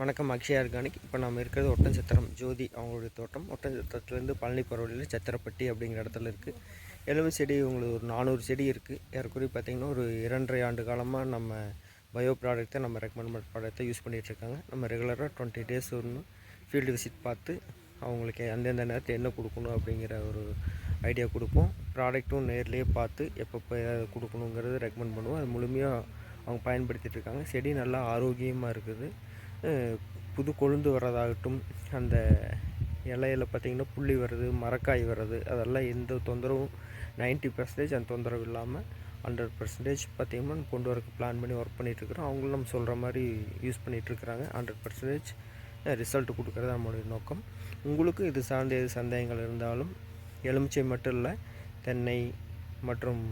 வணக்கம் அக்ஷயா ஆர்கானிக். இப்போ நம்ம இருக்கிறது ஒட்டன்சத்திரம். ஜோதி அவங்களுடைய தோட்டம். ஒட்டன்சத்திரத்துலேருந்து பழனி பரவலில் சத்திரப்பட்டி அப்படிங்கிற இடத்துல இருக்குது எலும்பு செடி உங்களுக்கு ஒரு நானூறு செடி இருக்குது ஏறக்குறைய பார்த்திங்கன்னா ஒரு இரண்டரை ஆண்டு காலமாக நம்ம பயோ ப்ராடக்ட்டை நம்ம ரெக்கமெண்ட் பண்ணுற ப்ராடக்ட்டை யூஸ் பண்ணிகிட்ருக்காங்க நம்ம ரெகுலராக டுவெண்ட்டி டேஸ் ஒன்று ஃபீல்டு விசிட் பார்த்து அவங்களுக்கு அந்தந்த நேரத்தில் என்ன கொடுக்கணும் அப்படிங்கிற ஒரு ஐடியா கொடுப்போம். ப்ராடக்ட்டும் நேர்லேயே பார்த்து எப்பப்போ ஏதாவது கொடுக்கணுங்கிறது ரெக்கமெண்ட் பண்ணுவோம். அது முழுமையாக அவங்க பயன்படுத்திகிட்ருக்காங்க செடி நல்லா ஆரோக்கியமாக இருக்குது. புது கொழுந்து வர்றதாகட்டும் அந்த இலையில பார்த்திங்கன்னா புள்ளி வர்றது மரக்காய் வர்றது அதெல்லாம் எந்த தொந்தரவும் 90% பர்சன்டேஜ் அந்த தொந்தரவு இல்லாமல் ஹண்ட்ரட் பர்சன்டேஜ் பார்த்திங்கன்னா கொண்டு வரக்கு பிளான் பண்ணி ஒர்க் பண்ணிகிட்ருக்குறோம் அவங்களும் நம்ம சொல்கிற மாதிரி யூஸ் பண்ணிகிட்ருக்குறாங்க ஹண்ட்ரட் பர்சன்டேஜ் ரிசல்ட் கொடுக்குறது நம்மளுடைய நோக்கம். உங்களுக்கு இது சார்ந்த எது சந்தேகங்கள் இருந்தாலும் எலுமிச்சை மட்டும் இல்லை தென்னை மற்றும்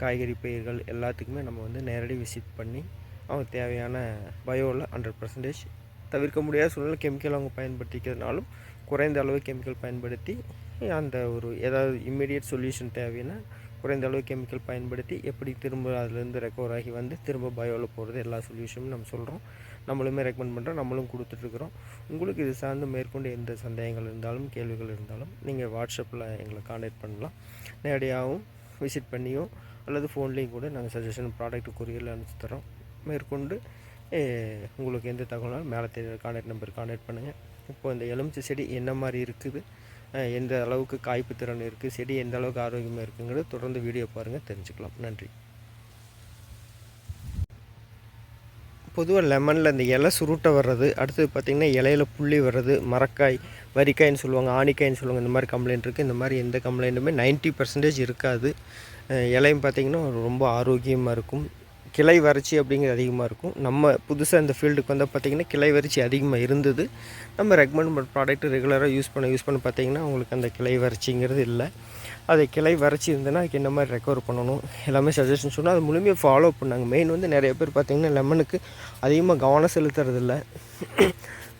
காய்கறி பயிர்கள் எல்லாத்துக்குமே நம்ம வந்து நேரடி விசிட் பண்ணி அவங்க தேவையான பயோவில் ஹண்ட்ரட் பர்சன்டேஜ் தவிர்க்க முடியாத சூழ்நிலை கெமிக்கல் அவங்க பயன்படுத்திக்கிறதுனாலும் குறைந்த அளவு கெமிக்கல் பயன்படுத்தி அந்த ஒரு ஏதாவது இம்மிடியட் சொல்யூஷன் தேவைன்னா குறைந்த அளவு கெமிக்கல் பயன்படுத்தி எப்படி திரும்ப அதுலேருந்து ரெக்கவர் ஆகி வந்து திரும்ப பயோவில் போகிறது எல்லா சொல்யூஷனும் நம்ம சொல்கிறோம் நம்மளுமே ரெக்கமெண்ட் பண்ணுறோம் நம்மளும் கொடுத்துட்ருக்குறோம் உங்களுக்கு இது சார்ந்து மேற்கொண்டு எந்த சந்தேகங்கள் இருந்தாலும் கேள்விகள் இருந்தாலும் நீங்கள் வாட்ஸ்அப்பில் எங்களை காண்டாக்ட் பண்ணலாம். நேரடியாகவும் விசிட் பண்ணியோ அல்லது ஃபோன்லேயும் கூட நாங்கள் சஜஷன் ப்ராடக்ட் கொரியரில் அனுப்பிச்சி தரோம் மேற்கொண்டு உங்களுக்கு எந்த தகவலும் மேலே தெரியுற கான்டாக்ட் நம்பர் கான்டாக்ட் பண்ணுங்கள் இப்போ இந்த எலுமிச்சை செடி என்ன மாதிரி இருக்குது? எந்த அளவுக்கு காய்ப்பு திறன் இருக்குது செடி எந்த அளவுக்கு ஆரோக்கியமாக இருக்குங்கிறது தொடர்ந்து வீடியோ பாருங்கள் தெரிஞ்சுக்கலாம். நன்றி. பொதுவாக லெமனில் இந்த இலை சுருட்டை வர்றது அடுத்தது பார்த்திங்கன்னா இலையில புள்ளி வர்றது மரக்காய் வரிக்காய்ன்னு சொல்லுவாங்க ஆணிக்காய்ன்னு சொல்லுவாங்க இந்த மாதிரி கம்ப்ளைண்ட் இருக்குது இந்த மாதிரி எந்த கம்ப்ளைண்ட்டுமே 90% பர்சன்டேஜ் இருக்காது. இலையும் பார்த்திங்கன்னா ரொம்ப ஆரோக்கியமாக இருக்கும். கிளை வறட்சி அப்படிங்கிறது அதிகமாக இருக்கும். நம்ம புதுசாக இந்த ஃபீல்டுக்கு வந்தால் பார்த்திங்கன்னா கிளை வறட்சி அதிகமாக இருந்தது. நம்ம ரெக்கமெண்ட் பண்ணுற ப்ராடக்ட் ரெகுலராக யூஸ் பண்ண யூஸ் பண்ண பார்த்திங்கன்னா உங்களுக்கு அந்த கிளை வறட்சிங்கிறது இல்லை. அது கிளை வறட்சி இருந்ததுன்னா அதுக்கு என்ன மாதிரி ரெக்கவர் பண்ணணும்? எல்லாமே சஜஷன் சொன்னால் அது முழுமையாக ஃபாலோ பண்ணாங்க. மெயின் வந்து நிறைய பேர் பார்த்திங்கன்னா லெமனுக்கு அதிகமாக கவனம் செலுத்துறதில்ல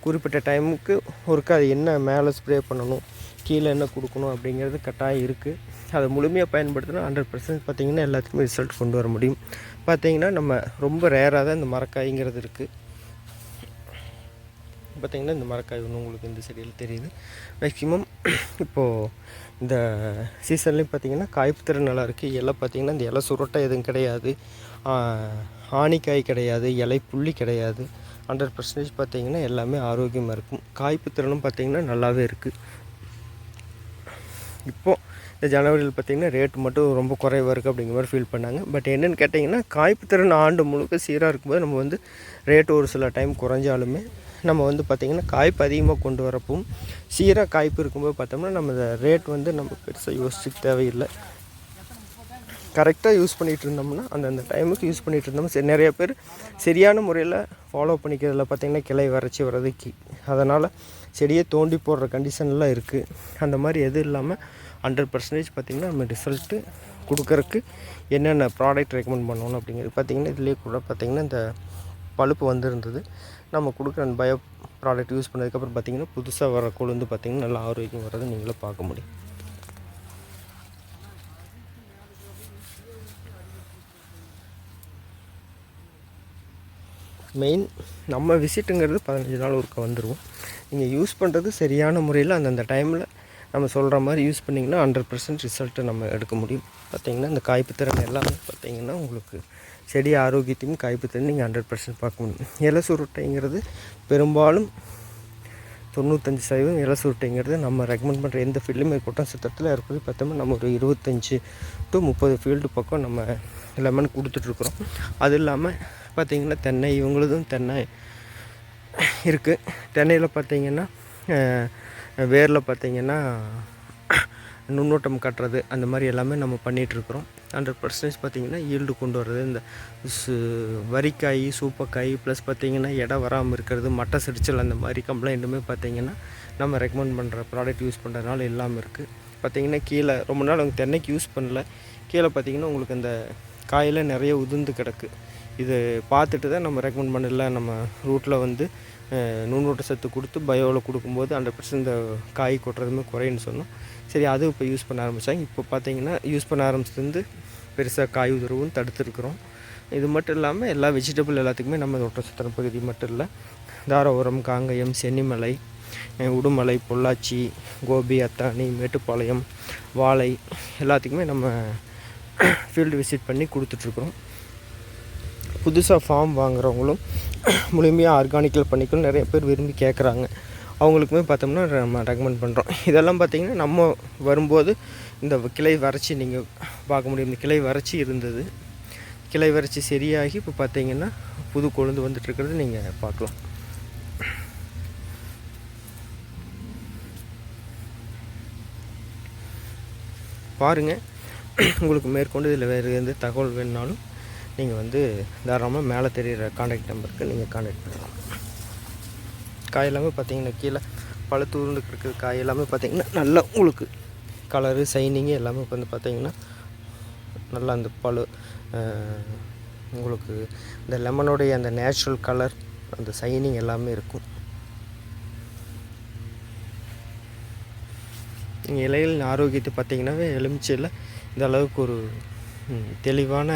குறிப்பிட்ட டைமுக்கு ஒருக்கா அது என்ன மேலே ஸ்ப்ரே பண்ணணும்? கீழே என்ன கொடுக்கணும் அப்படிங்கிறது கட்டாயம் இருக்குது அதை முழுமையாக பயன்படுத்தினா ஹண்ட்ரட் பர்சன்ட் பார்த்திங்கன்னா எல்லாத்துக்குமே ரிசல்ட் கொண்டு வர முடியும். பார்த்திங்கன்னா நம்ம ரொம்ப ரேராக தான் இந்த மரக்காய்ங்கிறது இருக்குது பார்த்திங்கன்னா இந்த மரக்காய் ஒன்று உங்களுக்கு இந்த செடியில் தெரியுது. மேக்ஸிமம் இப்போது இந்த சீசன்லேயும் பார்த்திங்கன்னா காய்ப்பு திறன் நல்லா இருக்குது இலை பார்த்திங்கன்னா இந்த இலை சுருட்டை எதுவும் கிடையாது. ஆணிக்காய் கிடையாது இலை புள்ளி கிடையாது. ஹண்ட்ரட் பர்சன்டேஜ் பார்த்திங்கன்னா எல்லாமே ஆரோக்கியமாக இருக்கும். காய்ப்பு திறனும் பார்த்திங்கன்னா நல்லாவே இருக்குது இப்போது இந்த ஜனவரியில் பார்த்திங்கன்னா ரேட் மட்டும் ரொம்ப குறைவாக இருக்குது அப்படிங்கிற மாதிரி ஃபீல் பண்ணாங்க. பட் என்னென்னு கேட்டிங்கன்னா காய்ப்பு திறன் ஆண்டு முழுக்க சீராக இருக்கும்போது நம்ம வந்து ரேட் ஒரு சில டைம் குறைஞ்சாலுமே நம்ம வந்து பார்த்திங்கன்னா காய்ப்பு அதிகமாக கொண்டு வரப்பவும் சீராக காய்ப்பு இருக்கும்போது பார்த்தோம்னா நம்ம ரேட் வந்து நம்ம பெருசாக யோசிச்சுக்க தேவையில்லை. கரெக்டாக யூஸ் பண்ணிகிட்டு இருந்தோம்னா அந்தந்த டைமுக்கு யூஸ் பண்ணிகிட்டு இருந்தோம்னா சரி நிறைய பேர் சரியான முறையில் ஃபாலோ பண்ணிக்கிறதுல பார்த்திங்கன்னா கிளை வறட்சி வர்றதுக்கு. அதனால் செடியை தோண்டி போடுற கண்டிஷன்லாம் இருக்குது அந்த மாதிரி எதுவும் இல்லாமல் ஹண்ட்ரட் பர்சன்டேஜ் பார்த்திங்கன்னா நம்ம ரிசல்ட்டு கொடுக்கறக்கு என்னென்ன ப்ராடக்ட் ரெக்கமெண்ட் பண்ணணும் அப்படிங்கிறது பார்த்திங்கன்னா இதுலேயே கூட பார்த்திங்கன்னா இந்த பழுப்பு வந்திருந்தது. நம்ம கொடுக்குற அந்த பயோ ப்ராடக்ட் யூஸ் பண்ணதுக்கப்புறம் பார்த்திங்கன்னா புதுசாக வர கொழுந்து பார்த்திங்கன்னா நல்லா ஆரோக்கியம் வர்றதை நீங்களே பார்க்க முடியும். மெயின் நம்ம விசிட்டுங்கிறது பதினஞ்சு நாள் ஒருக்க வந்துடுவோம் நீங்கள் யூஸ் பண்ணுறது சரியான முறையில் அந்தந்த டைமில் நம்ம சொல்கிற மாதிரி யூஸ் பண்ணிங்கன்னா ஹண்ட்ரட் பர்சன்ட் ரிசல்ட்டை நம்ம எடுக்க முடியும். பார்த்தீங்கன்னா இந்த காய்ப்பு திறன் எல்லாமே பார்த்தீங்கன்னா உங்களுக்கு செடி ஆரோக்கியத்தையும் காய்ப்பு திறன் நீங்கள் ஹண்ட்ரட் பர்சன்ட் பார்க்க முடியும். இலை சுருட்டைங்கிறது பெரும்பாலும் தொண்ணூத்தஞ்சு சதவீதம் இலை சுருட்டைங்கிறது நம்ம ரெக்கமெண்ட் பண்ணுற எந்த ஃபீல்டுமே கொட்டம் சுத்தத்தில் இருக்கிறது. பார்த்தோம்னா நம்ம ஒரு இருபத்தஞ்சி டு முப்பது ஃபீல்டு பக்கம் நம்ம லெமன் கொடுத்துட்ருக்குறோம். அது இல்லாமல் பார்த்திங்கன்னா தென்னை இவங்களதும் தென்னை இருக்குது தென்னையில் பார்த்தீங்கன்னா வேரில் பார்த்திங்கன்னா நுண்ணோட்டம் கட்டுறது அந்த மாதிரி எல்லாமே நம்ம பண்ணிகிட்ருக்குறோம் ஹண்ட்ரட் பர்சன்டேஜ் பார்த்திங்கன்னா ஈல்டு கொண்டு வர்றது இந்த சு வரிக்காய் சூப்பக்காய் ப்ளஸ் பார்த்திங்கன்னா இடம் வராமல் இருக்கிறது மட்டை சிடிச்சல் அந்த மாதிரி கம்ப்ளைண்ட்டுமே பார்த்திங்கன்னா நம்ம ரெக்கமெண்ட் பண்ணுற ப்ராடக்ட் யூஸ் பண்ணுறதுனால இல்லாமல் இருக்குது பார்த்திங்கன்னா கீழே ரொம்ப நாள் அவங்க தென்னைக்கு யூஸ் பண்ணல. கீழே பார்த்திங்கன்னா உங்களுக்கு அந்த காயில் நிறைய உதிர்ந்து கிடக்கு. இது பார்த்துட்டு தான் நம்ம ரெக்கமெண்ட் பண்ணல நம்ம ரூட்டில் வந்து நுண்ணூட்ட சத்து கொடுத்து பயோவில் கொடுக்கும்போது ஹண்ட்ரட் பர்சன்ட் இந்த காய் கொட்டுறதுமே குறையுன்னு சொன்னோம். சரி அது இப்போ யூஸ் பண்ண ஆரம்பித்தாங்க இப்போ பார்த்தீங்கன்னா யூஸ் பண்ண ஆரம்பிச்சதுலேருந்து பெருசாக காய் உதரவும் தடுத்துருக்குறோம். இது மட்டும் இல்லாமல் எல்லா வெஜிடபிள் எல்லாத்துக்குமே நம்ம இந்த ஒட்டச்சத்திரம் பகுதி மட்டும் இல்லை. தாராபுரம் காங்கயம் சென்னிமலை உடுமலை பொள்ளாச்சி கோபி அத்தானி மேட்டுப்பாளையம் வாழை எல்லாத்துக்குமே நம்ம ஃபீல்டு விசிட் பண்ணி கொடுத்துட்ருக்குறோம் புதுசாக ஃபார்ம் வாங்குறவங்களும் முழுமையாக ஆர்கானிக்கல் பண்ணிக்கணும் நிறைய பேர் விரும்பி கேட்குறாங்க அவங்களுக்குமே பார்த்தோம்னா நம்ம ரெக்கமெண்ட் பண்ணுறோம் இதெல்லாம் பார்த்திங்கன்னா நம்ம வரும்போது இந்த கிளை வறட்சி நீங்கள் பார்க்க முடியும். இந்த கிளை வறட்சி இருந்தது. கிளை வறட்சி சரியாகி இப்போ பார்த்தீங்கன்னா புது கொழுந்து வந்துட்டுருக்கிறது நீங்கள் பார்க்கலாம். பாருங்கள் உங்களுக்கு மேற்கொண்டு இதில் வேறு எந்த தகவல் வேணுனாலும் நீங்கள் வந்து தாராளமாக மேலே தெரிகிற காண்டாக்ட் நம்பருக்கு நீங்கள் காண்டாக்ட் பண்ணலாம். காய் எல்லாமே பார்த்தீங்கன்னா கீழே பழுத்து உருண்டு இருக்கிற காய் எல்லாமே பார்த்தீங்கன்னா நல்லா உங்களுக்கு கலரு சைனிங்கு எல்லாமே வந்து பார்த்தீங்கன்னா நல்லா அந்த பழு உங்களுக்கு இந்த லெமனுடைய அந்த நேச்சுரல் கலர் அந்த சைனிங் எல்லாமே இருக்கும். நீங்கள் இலைகளின் ஆரோக்கியத்தை பார்த்தீங்கன்னாவே எலுமிச்சையில் இந்த அளவுக்கு ஒரு தெளிவான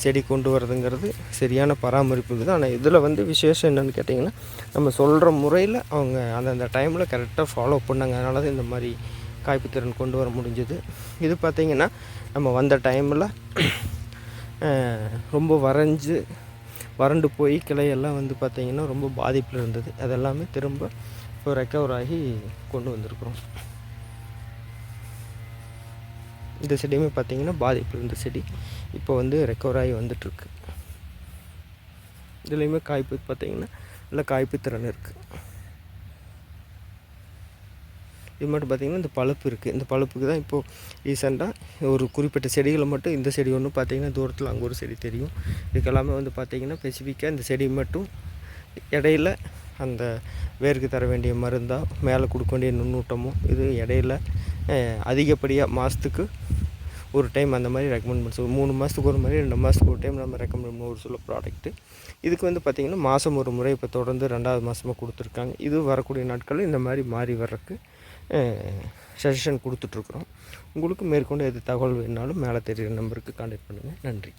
செடி கொண்டு வரதுங்கிறது சரியான பராமரிப்பு தான் ஆனால் இதில் வந்து விசேஷம் என்னென்னு கேட்டிங்கன்னா நம்ம சொல்கிற முறையில் அவங்க அந்தந்த டைமில் கரெக்டாக ஃபாலோ பண்ணாங்க. அதனால தான் இந்த மாதிரி காய்ப்பு திறன் கொண்டு வர முடிஞ்சது. இது பார்த்திங்கன்னா நம்ம வந்த டைமில் ரொம்ப வரைஞ்சு வறண்டு போய் கிளையெல்லாம் வந்து பார்த்திங்கன்னா ரொம்ப பாதிப்பில் இருந்தது. அதெல்லாமே திரும்ப இப்போ ரெக்கவர் ஆகி கொண்டு வந்திருக்கிறோம். இந்த செடியுமே பார்த்தீங்கன்னா பாதிப்பில் இருந்த செடி இப்போ வந்து ரெக்கவர் ஆகி வந்துட்டுருக்கு. இதுலேயுமே காய்ப்பு பார்த்தீங்கன்னா நல்ல காய்ப்பு திறன் இருக்குது இது மட்டும் பார்த்திங்கன்னா இந்த பழுப்பு இருக்குது இந்த பழுப்புக்கு தான் இப்போது ரீசெண்டாக ஒரு குறிப்பிட்ட செடிகளை மட்டும் இந்த செடி ஒன்று பார்த்தீங்கன்னா தூரத்தில் அங்கே ஒரு செடி தெரியும். இதுக்கெல்லாமே வந்து பார்த்திங்கன்னா ஸ்பெசிஃபிக்காக இந்த செடி மட்டும் இடையில அந்த வேருக்கு தர வேண்டிய மருந்தாக மேலே கொடுக்க வேண்டிய நுண்ணூட்டமோ இது இடையில அதிகப்படியாக மாதத்துக்கு ஒரு டைம் அந்த மாதிரி ரெக்கமெண்ட் பண்ண சொல்லுவோம் மூணு மாதத்துக்கு ஒரு மாதிரி ரெண்டு மாதத்துக்கு ஒரு டைம் நம்ம ரெக்கமெண்ட் பண்ண ஒரு சில ப்ராடக்ட்டு இதுக்கு வந்து பார்த்திங்கன்னா மாதம் ஒரு முறை இப்போ தொடர்ந்து ரெண்டாவது மாதமாக கொடுத்துருக்காங்க. இது வரக்கூடிய நாட்களில் இந்த மாதிரி மாறி வர்றதுக்கு சஜஷன் கொடுத்துட்ருக்குறோம் உங்களுக்கு மேற்கொண்டு எது தகவல் வேணாலும் மேலே தெரிகிற நம்பருக்கு கான்டாக்ட் பண்ணுங்கள் நன்றி.